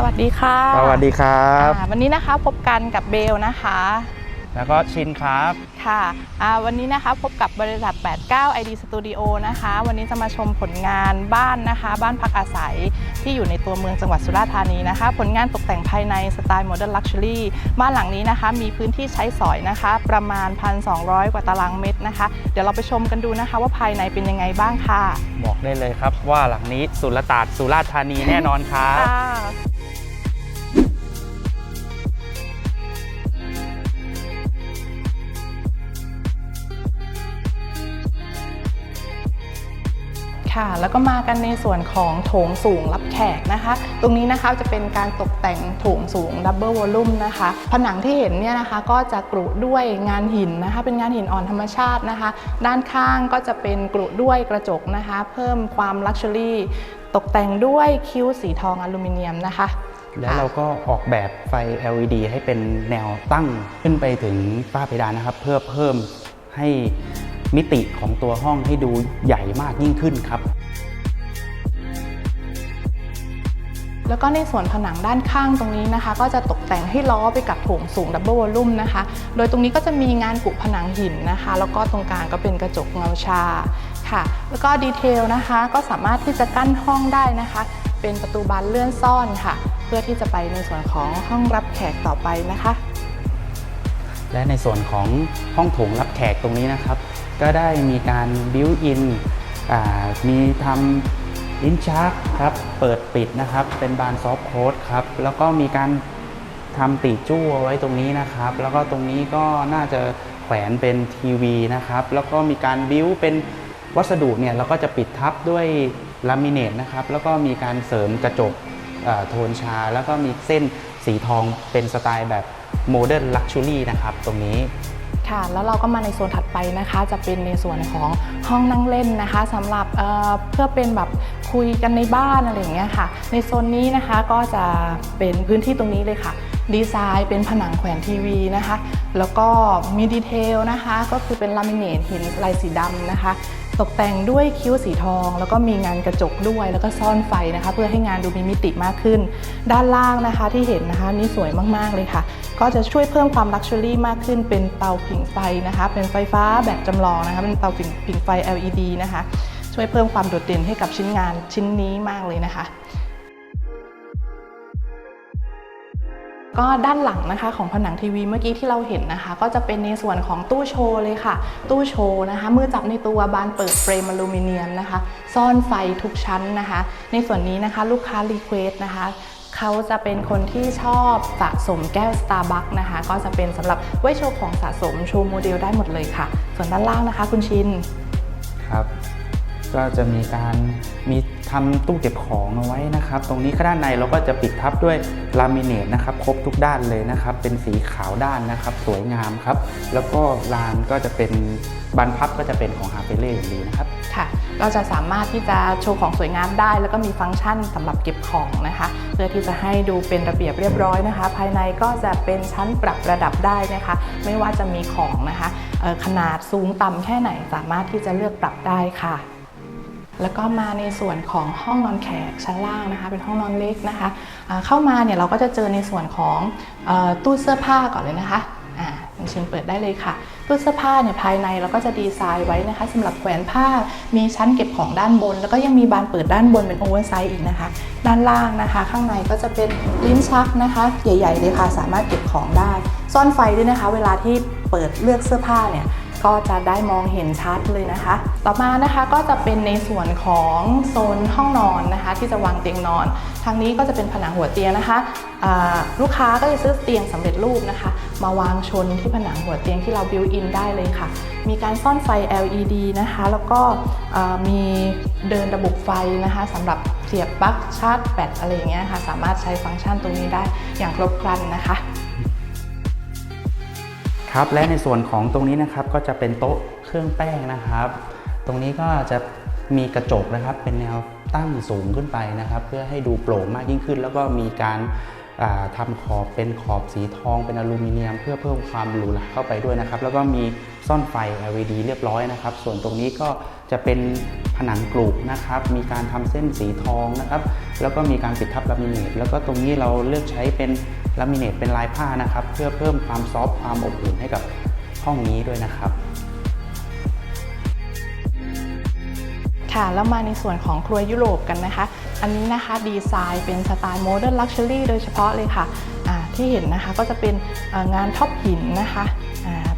สวัสดีค่ะสวัสดีครับอ่าวันนี้นะคะพบกันกับเบลนะคะ แล้วก็ชินครับ ค่ะอ่าวันนี้นะคะพบกับบริษัท 89 ID Studio นะคะ วันนี้จะมาชมผลงานบ้านนะคะ บ้านพักอาศัยที่อยู่ในตัวเมืองจังหวัดสุราษฎร์ธานีนะคะ ผลงานตกแต่งภายในสไตล์โมเดิร์นลักชัวรี่บ้านหลังนี้นะคะ มีพื้นที่ใช้สอยนะคะ ประมาณ 1,200 กว่าตารางเมตรนะคะ เดี๋ยวเราไปชมกันดูนะคะ ว่าภายในเป็นยังไงบ้างค่ะบอกได้เลยครับว่าหลังนี้สุรตาดสุราษฎร์ธานีแน่นอนครับ ค่ะ ค่ะ แล้วก็มากันในส่วนของโถงสูงรับแขกนะคะ ตรงนี้นะคะจะเป็นการตกแต่งโถงสูงดับเบิลวอลลุ่มนะคะ ผนังที่เห็นเนี่ยนะคะก็จะกรุด้วยงานหินนะคะ เป็นงานหินอ่อนธรรมชาตินะคะ ด้านข้างก็จะเป็นกรุด้วยกระจกนะคะ เพิ่มความลักชัวรี่ตกแต่งด้วยคิ้วสีทองอลูมิเนียมนะคะ แล้วเราก็ออกแบบไฟ LED ให้เป็นแนวตั้งขึ้นไปถึงฝ้าเพดานนะครับ เพื่อเพิ่มให้ มิติของตัวห้องให้ดูใหญ่มากยิ่งขึ้นครับ แล้วก็ในส่วนผนังด้านข้างตรงนี้นะคะ ก็จะตกแต่งให้ล้อไปกับโถงสูงดับเบิลวอลลุ่มนะคะ โดยตรงนี้ก็จะมีงานกุผนังหินนะคะ แล้วก็ตรงกลางก็เป็นกระจกเงาชาค่ะ แล้วก็ดีเทลนะคะก็สามารถที่จะกั้นห้องได้นะคะ เป็นประตูบานเลื่อนซ่อนค่ะ เพื่อที่จะไปในส่วนของห้องรับแขกต่อไปนะคะและในส่วนของห้องโถงรับแขกตรงนี้นะครับ ก็ได้มีการบิวอินมีทำลิ้นชักครับ เปิดปิดนะครับ เป็นบานซอฟต์โค้ดครับ แล้วก็มีการทำตีจู้เอาไว้ตรงนี้นะครับ แล้วก็ตรงนี้ก็น่าจะแขวนเป็นทีวีนะครับ แล้วก็มีการบิวเป็นวัสดุเนี่ยเราก็จะปิดทับด้วยลามิเนตนะครับ แล้วก็มีการเสริมกระจกโทนชา แล้วก็มีเส้นสีทองเป็นสไตล์แบบโมเดิร์นลักชัวรี่นะครับตรงนี้ ค่ะ แล้วเราก็มาในโซนถัดไปนะคะ จะเป็นในส่วนของห้องนั่งเล่นนะคะสำหรับเเพื่อเป็นแบบคุยกันในบ้านอะไรอย่างเงี้ยค่ะ ในโซนนี้นะคะก็จะเป็นพื้นที่ตรงนี้เลยค่ะดีไซน์เป็นผนังแขวนทีวีนะคะ แล้วก็มีดีเทลนะคะ ก็คือเป็นลามิเนตหินลายสีดำนะคะ ตกแต่งด้วยคิ้วสีทอง แล้วก็มีงานกระจกด้วยแล้วก็ซ่อนไฟนะคะ เพื่อให้งานดูมีมิติมากขึ้น ด้านล่างนะคะที่เห็นนะคะนี่สวยมากๆเลยค่ะ ก็จะช่วยเพิ่มความลักชัวรี่มากขึ้นเป็นเตาผิงไฟนะคะ เป็นไฟฟ้าแบบจำลองนะคะ เป็นเตาผิงผิงไฟ LED นะคะ ช่วยเพิ่มความโดดเด่นให้กับชิ้นงานชิ้นนี้มากเลยนะคะ ก็ด้านหลังนะคะของผนังทีวีเมื่อกี้ที่เราเห็นนะคะ ก็จะเป็นในส่วนของตู้โชว์เลยค่ะ ตู้โชว์นะคะมือจับในตัวบานเปิดเฟรมอลูมิเนียมนะคะ ซ่อนไฟทุกชั้นนะคะ ในส่วนนี้นะคะลูกค้ารีเควสนะคะเขาจะเป็นคนที่ชอบสะสมแก้ว Starbucks นะคะ ก็จะเป็นสำหรับไว้โชว์ของสะสมโชว์โมเดลได้หมดเลยค่ะ ส่วนด้านล่างนะคะ คุณชินครับ ก็จะมีการมี ทำตู้เก็บของเอาไว้นะครับ ตรงนี้ข้างด้านในเราก็จะปิดทับด้วยลามิเนตนะครับ ครบทุกด้านเลยนะครับ เป็นสีขาวด้านนะครับ สวยงามครับ แล้วก็ลานก็จะเป็นบานพับก็จะเป็นของฮาเปเล่อย่างดีนะครับ ค่ะก็จะสามารถที่จะโชว์ของสวยงามได้ แล้วก็มีฟังก์ชันสำหรับเก็บของนะคะ เพื่อที่จะให้ดูเป็นระเบียบเรียบร้อยนะคะ ภายในก็จะเป็นชั้นปรับระดับได้นะคะ ไม่ว่าจะมีของนะคะขนาดสูงต่ำแค่ไหนสามารถที่จะเลือกปรับได้ค่ะ แล้วก็มาในส่วนของห้องนอนแขกชั้นล่างนะคะ เป็นห้องนอนเล็กนะคะอ่าเข้ามาเนี่ยเราก็จะเจอในส่วนของอตู้เสื้อผ้าก่อนเลยนะคะอ่าคุณชิมเปิดได้เลยค่ะตู้เสื้อผ้าเนี่ยภายในเราก็จะดีไซน์ไว้นะคะสำหรับแขวนผ้ามีชั้นเก็บของด้านบน แล้วก็ยังมีบานเปิดด้านบนเป็นโอเวอร์ไซส์อีกนะคะ ด้านล่างนะคะ ข้างในก็จะเป็นลิ้นชักนะคะ ใหญ่ๆเลยค่ะสามารถเก็บของได้ ซ่อนไฟด้วยนะคะ เวลาที่เปิดเลือกเสื้อผ้าเนี่ย ก็จะได้มองเห็นชัดเลยนะคะ ต่อมานะคะก็จะเป็นในส่วนของโซนห้องนอนนะคะ ที่จะวางเตียงนอน ทางนี้ก็จะเป็นผนังหัวเตียงนะคะ ลูกค้าก็จะซื้อเตียงสำเร็จรูปนะคะ มาวางชนที่ผนังหัวเตียงที่เราบิวอินได้เลยค่ะ มีการซ่อนไฟ LED นะคะ แล้วก็มีเดินระบบไฟนะคะสำหรับเสียบปลั๊กชาร์จแบตอะไรอย่างเงี้ยค่ะ สามารถใช้ฟังก์ชันตรงนี้ได้อย่างครบครันนะคะ ครับและในส่วนของตรงนี้นะครับก็จะเป็นโต๊ะเครื่องแป้งนะครับ ตรงนี้ก็จะมีกระจกนะครับเป็นแนวตั้งสูงขึ้นไปนะครับ เพื่อให้ดูโปร่งมากยิ่งขึ้น แล้วก็มีการ อ่าทำขอบเป็นขอบสีทองเป็นอลูมิเนียม เพื่อเพิ่มความหรูหราเข้าไปด้วยนะครับ แล้วก็มีซ่อนไฟ LED เรียบร้อยนะครับ ส่วนตรงนี้ก็จะเป็นผนังกรุนะครับ มีการทำเส้นสีทองนะครับ แล้วก็มีการปิดทับลามิเนต แล้วก็ตรงนี้เราเลือกใช้เป็นลามิเนตเป็นลายผ้านะครับ เพื่อเพิ่มความซอฟต์ความอบอุ่นให้กับห้องนี้ด้วยนะครับค่ะแล้วมาในส่วนของครัวยุโรปกันนะคะ อันนี้นะคะดีไซน์เป็นสไตล์โมเดิร์นลักชัวรี่โดยเฉพาะเลยค่ะที่เห็นนะคะก็จะเป็นงานท็อปหินนะคะ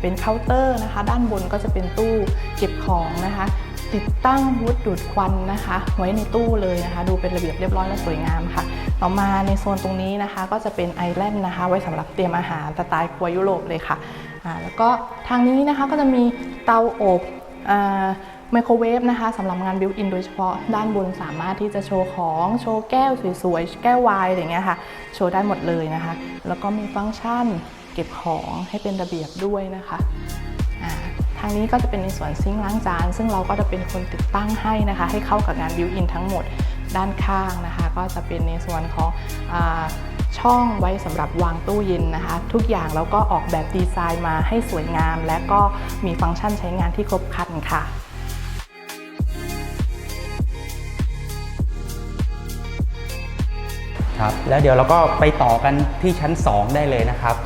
เป็นเคาน์เตอร์นะคะ ด้านบนก็จะเป็นตู้เก็บของนะคะ ติดตั้งวุฒดูดควันนะคะ ไว้ในตู้เลยนะคะ ดูเป็นระเบียบเรียบร้อยและสวยงามค่ะ ต่อมาในโซนตรงนี้นะคะ ก็จะเป็นไอแลนด์นะคะ ไว้สำหรับเตรียมอาหารสไตล์ครัวยุโรปเลยค่ะแล้วก็ทางนี้นะคะก็จะมีเตาอบ ไมโครเวฟนะคะสำหรับงานบิวอินโดยเฉพาะด้านบนสามารถที่จะโชว์ของ โชว์แก้วสวยๆ แก้ววายอะไรอย่างเงี้ยค่ะ โชว์ได้หมดเลยนะคะ แล้วก็มีฟังก์ชันเก็บของให้เป็นระเบียบด้วยนะคะทางนี้ก็จะเป็นในส่วนซิงค์ล้างจาน ซึ่งเราก็จะเป็นคนติดตั้งให้นะคะ ให้เข้ากับงานบิวอินทั้งหมดด้านข้างนะคะ ก็จะเป็นในส่วนของอช่องไว้สำหรับวางตู้เย็นนะคะ ทุกอย่างแล้วก็ออกแบบดีไซน์มาให้สวยงาม และก็มีฟังก์ชันใช้งานที่ครบครันค่ะ ครับแล้วเดี๋ยวเราก็ไปต่อกันที่ชั้น 2 ได้เลยนะครับ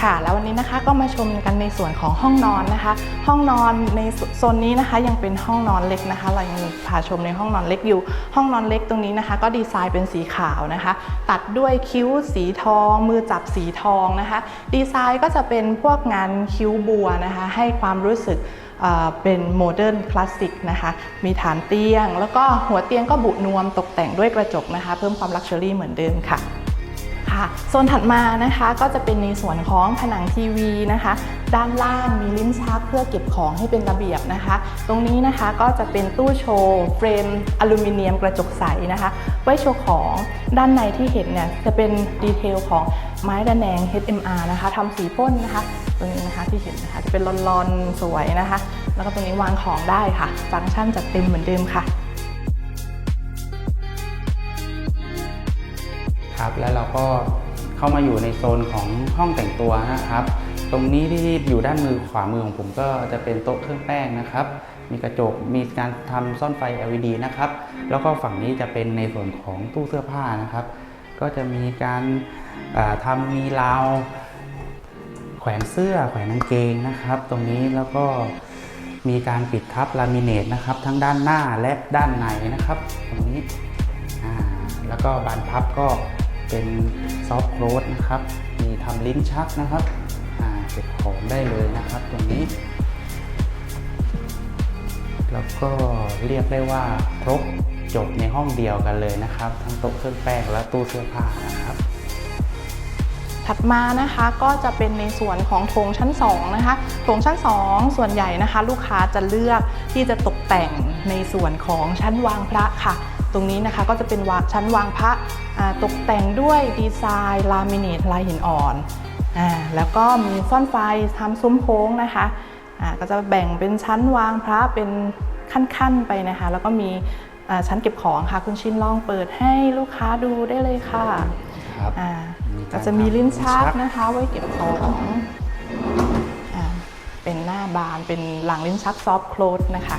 ค่ะ แล้ววันนี้นะคะก็มาชมกันในส่วนของห้องนอนนะคะ ห้องนอนในโซนนี้นะคะ ยังเป็นห้องนอนเล็กนะคะ เรายังพาชมในห้องนอนเล็กอยู่ ห้องนอนเล็กตรงนี้นะคะ ก็ดีไซน์เป็นสีขาวนะคะ ตัดด้วยคิ้วสีทอง มือจับสีทองนะคะ ดีไซน์ก็จะเป็นพวกงานคิ้วบัวนะคะ ให้ความรู้สึก เป็นโมเดิร์นคลาสสิกนะคะมีฐานเตียง แล้วก็หัวเตียงก็บุนวมตกแต่งด้วยกระจกนะคะ เพิ่มความลักชัวรี่เหมือนเดิมค่ะค่ะโซนถัดมานะคะก็จะเป็นในส่วนของผนังทีวีนะคะ ด้านล่างมีลิ้นชักเพื่อเก็บของให้เป็นระเบียบนะคะ ตรงนี้นะคะก็จะเป็นตู้โชว์เฟรมอลูมิเนียมกระจกใสนะคะ ไว้โชว์ของด้านในที่เห็นเนี่ยจะเป็นดีเทลของไม้ระแนง HMR นะคะทำสีพ่นนะคะ ตรงนี้นะคะที่เห็นนะคะจะเป็นลอนๆสวยนะคะ แล้วก็ตรงนี้วางของได้ค่ะ ฟังก์ชันจัดเต็มเหมือนเดิมค่ะครับแล้วเราก็เข้ามาอยู่ในโซนของห้องแต่งตัวนะครับ ตรงนี้ที่อยู่ด้านมือขวามือของผมก็จะเป็นโต๊ะเครื่องแป้งนะครับ มีกระจกมีการทำซ่อนไฟ LED นะครับ แล้วก็ฝั่งนี้จะเป็นในส่วนของตู้เสื้อผ้านะครับ ก็จะมีการาทำมีราว แขวนเสื้อแขวนกางเกงนะครับ ตรงนี้แล้วก็มีการปิดทับลามิเนตนะครับ ทั้งด้านหน้าและด้านในนะครับ ตรงนี้แล้วก็บานพับก็เป็นซอฟต์โคลสนะครับ มีทำลิ้นชักนะครับเก็บของได้เลยนะครับ ตรงนี้ แล้วก็เรียกได้ว่าครบจบในห้องเดียวกันเลยนะครับ ทั้งโต๊ะเครื่องแป้งและตู้เสื้อผ้านะครับ ถัดมานะคะก็จะเป็นในส่วนของโถงชั้น2นะคะโถงชั้น 2 ส่วนใหญ่นะคะ ลูกค้าจะเลือกที่จะตกแต่งในส่วนของชั้นวางพระค่ะ ตรงนี้นะคะก็จะเป็นวางชั้นวางพระอ่าตกแต่งด้วยดีไซน์ลามิเนตลายหินอ่อนอ่าแล้วก็มีซ่อนไฟทำซุ้มโค้งนะคะอ่าก็จะแบ่งเป็นชั้นวางพระเป็นขั้นๆไปนะคะ แล้วก็มีอ่าชั้นเก็บของค่ะ คุณชินลองเปิดให้ลูกค้าดูได้เลยค่ะครับอ่ามี การก็จะมีลิ้นชักลิ้นชักนะคะไว้เก็บของอ่าเป็นหน้าบานเป็นหลังลิ้นชักซอฟต์โคลสนะคะ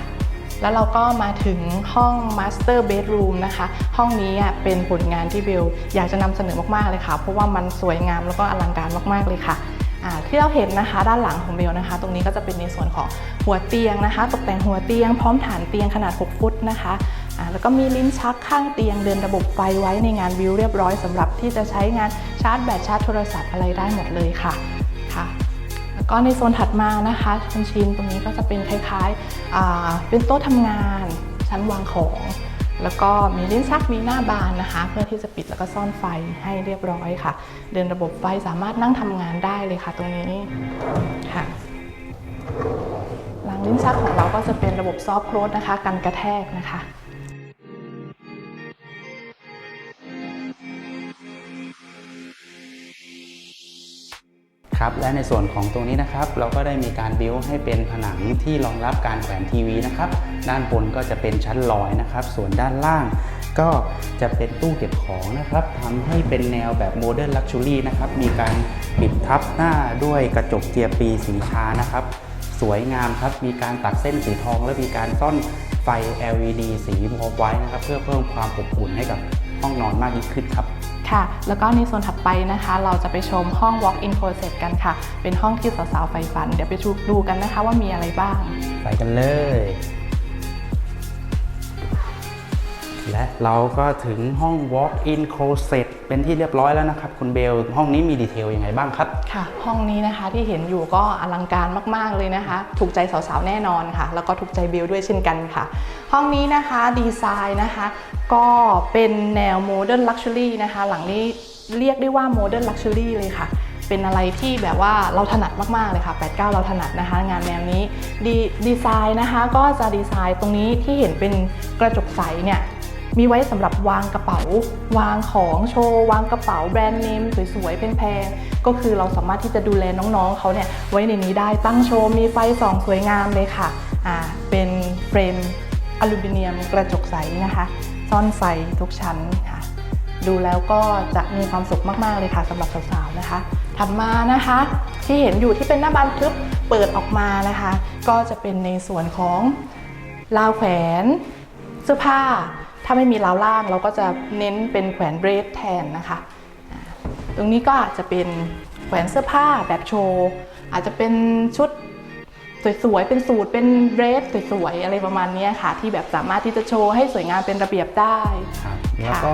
แล้วเราก็มาถึงห้อง Master Bedroom นะคะ ห้องนี้อะเป็นผลงานที่เบลอยากจะนำเสนอมาก ๆ เลยค่ะ เพราะว่ามันสวยงามแล้วก็อลังการมาก ๆ เลยค่ะอ่าที่เราเห็นนะคะ ด้านหลังของเบลนะคะ ตรงนี้ก็จะเป็นในส่วนของหัวเตียงนะคะ ตกแต่งหัวเตียงพร้อมฐานเตียงขนาด 6 ฟุตนะคะอ่า แล้วก็มีลิ้นชักข้างเตียงเดินระบบไฟไว้ในงานวิวเรียบร้อยสำหรับที่จะใช้งานชาร์จแบตชาร์จโทรศัพท์อะไรได้หมดเลยค่ะค่ะแล้วก็ในโซนถัดมานะคะคุณชินตรงนี้ก็จะเป็นคล้ายๆเป็นโต๊ะทำงานชั้นวางของ แล้วก็มีลิ้นชักมีหน้าบานนะคะ เพื่อที่จะปิดแล้วก็ซ่อนไฟให้เรียบร้อยค่ะ เดินระบบไฟสามารถนั่งทำงานได้เลยค่ะ ตรงนี้ค่ะหลังลิ้นชักของเราก็จะเป็นระบบซอฟต์โคลสนะคะกันกระแทกนะคะ ครับและในส่วนของตรงนี้นะครับ เราก็ได้มีการบิ้วให้เป็นผนังที่รองรับการแขวนทีวีนะครับด้านบนก็จะเป็นชั้นลอยนะครับ ส่วนด้านล่างก็จะเป็นตู้เก็บของนะครับทำให้เป็นแนวแบบโมเดิร์นลักชัวรี่นะครับมีการปิดทับหน้าด้วยกระจกเจียร์ปีสีชานะครับ สวยงามครับมีการตัดเส้นสีทอง และมีการซ่อนไฟ LED สีมอไว้นะครับ เพื่อเพิ่มความอบอุ่นให้กับห้องนอนมากยิ่งขึ้นครับ ค่ะ แล้วก็ในโซนถัดไปนะคะ เราจะไปชมห้อง walk-in closet กันค่ะ เป็นห้องที่สาวๆใฝ่ฝัน เดี๋ยวไปดูกันนะคะว่ามีอะไรบ้าง ไปกันเลย และเราก็ถึงห้อง walk-in closet เป็นที่เรียบร้อยแล้วนะครับคุณเบล ห้องนี้มีดีเทลยังไงบ้างครับ ค่ะ ห้องนี้นะคะที่เห็นอยู่ก็อลังการมาก ๆ เลยนะคะ ถูกใจสาวๆ แน่นอนค่ะ แล้วก็ถูกใจเบลด้วยเช่นกันค่ะ ห้องนี้นะคะดีไซน์นะคะ ก็เป็นแนวโมเดิร์นลักชัวรี่นะคะ หลังนี้เรียกได้ว่าโมเดิร์นลักชัวรี่เลยค่ะเป็นอะไรที่แบบว่าเราถนัดมากๆเลยค่ะ 89 เราถนัดนะคะ งานแนวนี้ดีดีไซน์นะคะ ก็จะดีไซน์ตรงนี้ที่เห็นเป็นกระจกใสเนี่ย มีไว้สำหรับวางกระเป๋า วางของโชว์วางกระเป๋าแบรนด์เนมสวยๆแพงๆก็คือเราสามารถที่จะดูแลน้องๆเขาเนี่ยไว้ในนี้ได้ตั้งโชว์มีไฟส่องสวยงามเลยค่ะอ่าเป็นเฟรมอลูมิเนียมกระจกใสนะคะ ซ่อนไฟทุกชั้นค่ะ ดูแล้วก็จะมีความสุขมากๆเลยค่ะสำหรับสาวๆนะคะ ถัดมานะคะที่เห็นอยู่ที่เป็นหน้าบานทึบเปิดออกมานะคะ ก็จะเป็นในส่วนของราวแขวน เสื้อผ้า ถ้าไม่มีราวล่างเราก็จะเน้นเป็นแขวนเบรสแทนนะคะ ตรงนี้ก็อาจจะเป็นแขวนเสื้อผ้าแบบโชว์ อาจจะเป็นชุด สวยๆ เป็นสูตรเป็นเดรสสวยๆ อะไรประมาณเนี้ยค่ะ ที่แบบสามารถที่จะโชว์ให้สวยงามเป็นระเบียบได้ ครับแล้วก็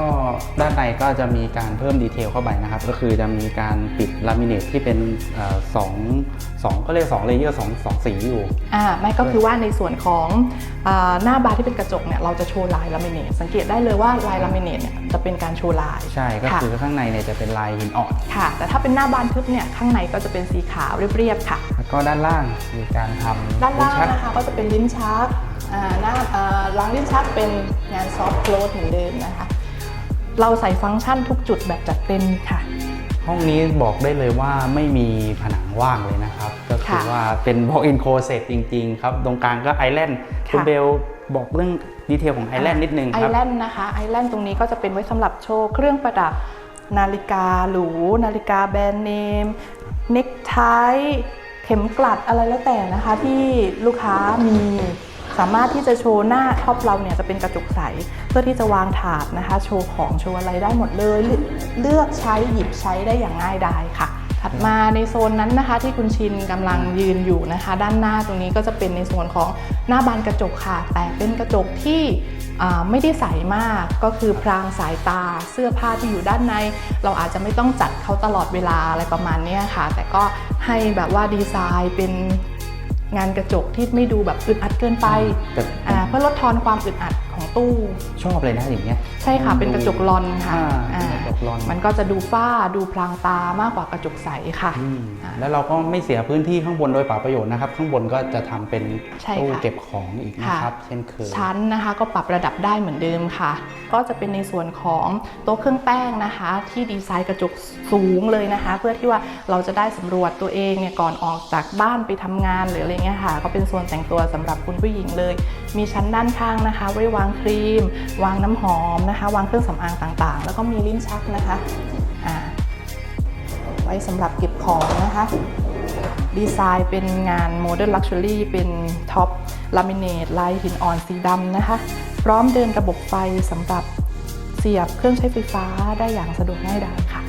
ด้านในก็จะมีการเพิ่มดีเทลเข้าไปนะครับ ก็คือจะมีการปิดลามิเนตที่เป็นเอ่อสองสองก็เรียกสองเลเยอร์สองสองสีอยู่ อ่าไม่ก็คือว่าในส่วนของอาหน้าบาร์ที่เป็นกระจกเนี่ยเราจะโชว์ลายลามิเนตสังเกตได้เลยว่าลายลามิเนตเนี่ยจะเป็นการโชว์ลายใช่ก็ค่ะคือข้างในเนี่ยจะเป็นลายหินอ่อน ค่ะ แต่ถ้าเป็นหน้าบานทึบเนี่ยข้างในก็จะเป็นสีขาวเรียบๆค่ะ แล้วก็ด้านล่างมีการทำด้านล่างลิ้ชัก นะคะก็จะเป็นลิ้นชักอ่าหน้าอ่าหลังลิ้นชักเป็นงานซอฟต์โคลสเหมือนเดิมนะคะ เราใส่ฟังก์ชันทุกจุดแบบจัดเต็มค่ะ ห้องนี้บอกได้เลยว่าไม่มีผนังว่างเลยนะครับ ก็คือค่ะว่าเป็น walk-in closet จริง ๆ ครับ ตรงกลางก็ไอแลนด์ค่ะ คุณเบลบอกเรื่องดีเทลของไอแลนด์นิดนึงไอครับ แลนด์นะคะไอแลนด์ตรงนี้ก็จะเป็นไว้สำหรับโชว์เครื่องประดับนาฬิกาหรู นาฬิกาแบรนด์เนมเน็กไท เข็มกลัดอะไรแล้วแต่นะคะ ที่ลูกค้ามีสามารถที่จะโชว์หน้าท็อปเราเนี่ยจะเป็นกระจกใส เพื่อที่จะวางถาดนะคะ โชว์ของโชว์อะไรได้หมดเลย เลือกเลือกใช้หยิบใช้ได้อย่างง่ายดายค่ะ ถัดมาในโซนนั้นนะคะ ที่คุณชินกำลังยืนอยู่นะคะ ด้านหน้าตรงนี้ก็จะเป็นในส่วนของหน้าบานกระจกค่ะ แต่เป็นกระจกที่อ่าไม่ได้ใสมากก็คือพรางสายตาเสื้อผ้าที่อยู่ด้านใน เราอาจจะไม่ต้องจัดเขาตลอดเวลาอะไรประมาณเนี้ยค่ะ แต่ก็ให้แบบว่าดีไซน์เป็นงานกระจกที่ไม่ดูแบบอึดอัดเกินไปแต่อ่าเพื่อลดทอนความอึดอัด ของตู้ ชอบเลยนะอย่างเงี้ย ใช่ค่ะเป็นกระจกลอนค่ะอ่าเป็นกระจกลอน มันก็จะดูฝ้าดูพลางตามากกว่ากระจกใสค่ะอืมอ่าแล้วเราก็ไม่เสียพื้นที่ข้างบนโดยเปล่าประโยชน์นะครับ ข้างบนก็จะทำเป็นใช่ค่ะตู้เก็บของอีกนะครับ เช่นเคยชั้นนะคะ ก็ปรับระดับได้เหมือนเดิมค่ะ ก็จะเป็นในส่วนของโต๊ะเครื่องแป้งนะคะ ที่ดีไซน์กระจกสูงเลยนะคะ เพื่อที่ว่าเราจะได้สำรวจตัวเองเนี่ยก่อนออกจากบ้านไปทำงานหรืออะไรเงี้ยค่ะ ก็เป็นส่วนแต่งตัวสำหรับคุณผู้หญิงเลย มีชั้นด้านข้างนะคะ ไว้วางางครีม วางน้ำหอมนะคะ วางเครื่องสำอางต่างๆ แล้วก็มีลิ้นชักนะคะอ่าไว้สำหรับเก็บของนะคะ ดีไซน์เป็นงานโมเดิร์นลักชัวรี่เป็นท็อปลามิเนตลายหินอ่อนสีดำนะคะ พร้อมเดินระบบไฟสำหรับเสียบเครื่องใช้ไฟฟ้าได้อย่างสะดวกง่ายดายค่ะ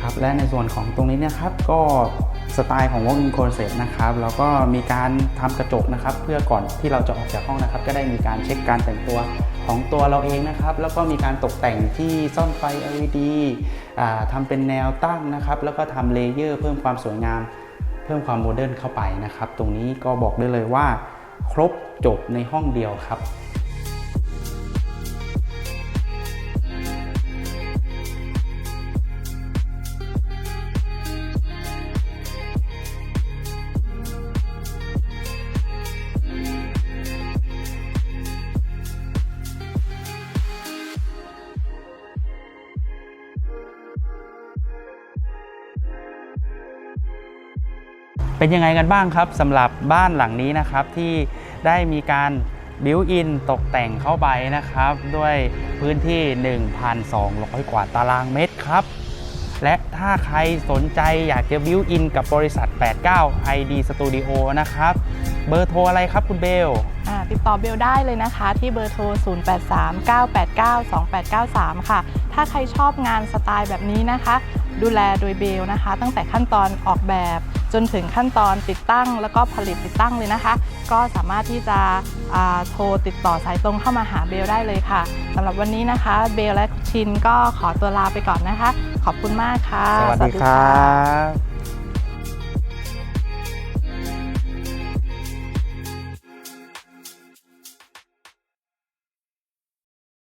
ครับ และในส่วนของตรงนี้เนะครับก็ สไตล์ของ walk-in closet นะครับแล้วก็มีการทำกระจกนะครับ เพื่อก่อนที่เราจะออกจากห้องนะครับ ก็ได้มีการเช็คการแต่งตัวของตัวเราเองนะครับ แล้วก็มีการตกแต่งที่ซ่อนไฟ LED อ่าทำเป็นแนวตั้งนะครับ แล้วก็ทำเลเยอร์เพิ่มความสวยงาม เพิ่มความโมเดิร์นเข้าไปนะครับ ตรงนี้ก็บอกได้เลยว่า ครบจบในห้องเดียวครับ เป็นยังไงกันบ้างครับสำหรับบ้านหลังนี้นะครับที่ได้มีการบิวอินตกแต่งเข้าไปนะครับ ด้วยพื้นที่ 1,200 กว่าตารางเมตรครับ และถ้าใครสนใจอยากจะบิวอินกับบริษัท 89 ID Studio นะครับ เบอร์โทรอะไรครับคุณเบลติดต่อเบลได้เลยนะคะ ที่เบอร์โทร 0839892893 ค่ะ ถ้าใครชอบงานสไตล์แบบนี้นะคะ ดูแลโดยเบลนะคะ ตั้งแต่ขั้นตอนออกแบบ จนถึงขั้นตอนติดตั้ง แล้วก็ผลิตติดตั้งเลยนะคะ ก็สามารถที่จะโทรติดต่อสายตรงเข้ามาหาเบลได้เลยค่ะสำหรับวันนี้นะคะ เบลและชินก็ขอตัวลาไปก่อนนะคะ ขอบคุณมากค่ะ สวัสดีครับ